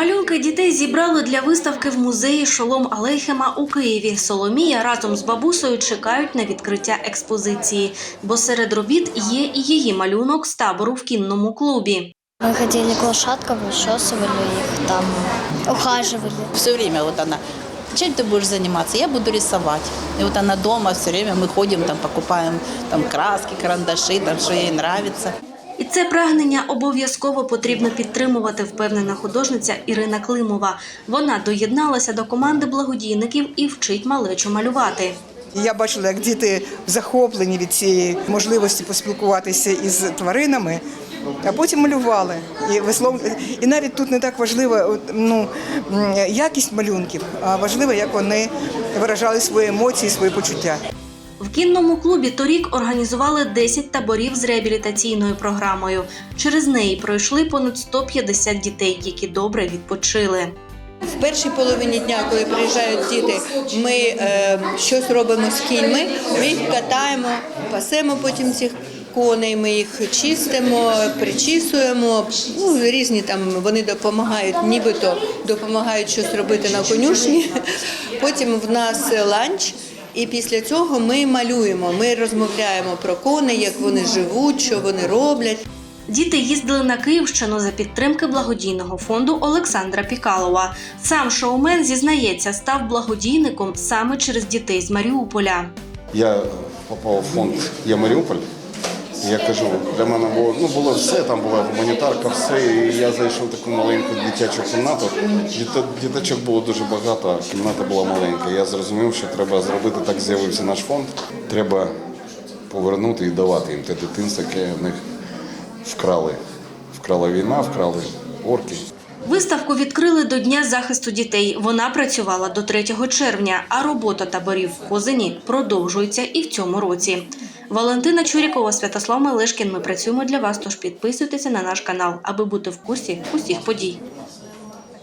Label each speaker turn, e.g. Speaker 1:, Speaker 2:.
Speaker 1: Малюнки дітей зібрали для виставки в музеї Шолом Алейхема у Києві. Соломія разом з бабусею чекають на відкриття експозиції, бо серед робіт є і її малюнок з табору в кінному клубі.
Speaker 2: Мы ходили к лошадкам, вычесывали их, там ухаживали.
Speaker 3: Все время вот она, чем ты будешь заниматься? Я буду рисовать. И вот она дома все время, мы ходим, там покупаем там краски, карандаши, там что ей нравится.
Speaker 1: І це прагнення обов'язково потрібно підтримувати, впевнена художниця Ірина Климова. Вона доєдналася до команди благодійників і вчить малечу малювати.
Speaker 4: Я бачила, як діти захоплені від цієї можливості поспілкуватися із тваринами, а потім малювали. І вислов... і навіть тут не так важлива ну, якість малюнків, а важливо, як вони виражали свої емоції, свої почуття.
Speaker 1: В кінному клубі торік організували 10 таборів з реабілітаційною програмою. Через неї пройшли понад 150 дітей, які добре відпочили.
Speaker 5: В першій половині дня, коли приїжджають діти, ми е, щось робимо з кіньми, ми їх катаємо, пасемо потім цих коней, ми їх чистимо, причісуємо. Ну, різні там вони допомагають, нібито допомагають щось робити на конюшні. Потім в нас ланч. І після цього ми малюємо. Ми розмовляємо про коней, як вони живуть, що вони роблять.
Speaker 1: Діти їздили на Київщину за підтримки благодійного фонду Олександра Пікалова. Сам шоумен зізнається, став благодійником саме через дітей з Маріуполя.
Speaker 6: Я попав в фонд Я Маріуполь. Я кажу, для мене було ну було все, там була гуманітарка, все. І я зайшов в таку маленьку дитячу кімнату. Діточок було дуже багато, а кімната була маленька. Я зрозумів, що треба зробити так. З'явився наш фонд. Треба повернути і давати їм те дитинство, яке в них вкрали. Вкрала війна, вкрали орки.
Speaker 1: Виставку відкрили до Дня захисту дітей. Вона працювала до 3 червня, а робота таборів в Козині продовжується і в цьому році. Валентина Чурікова, Святослав Мелешкін. Ми працюємо для вас. Тож підписуйтеся на наш канал, аби бути в курсі усіх подій.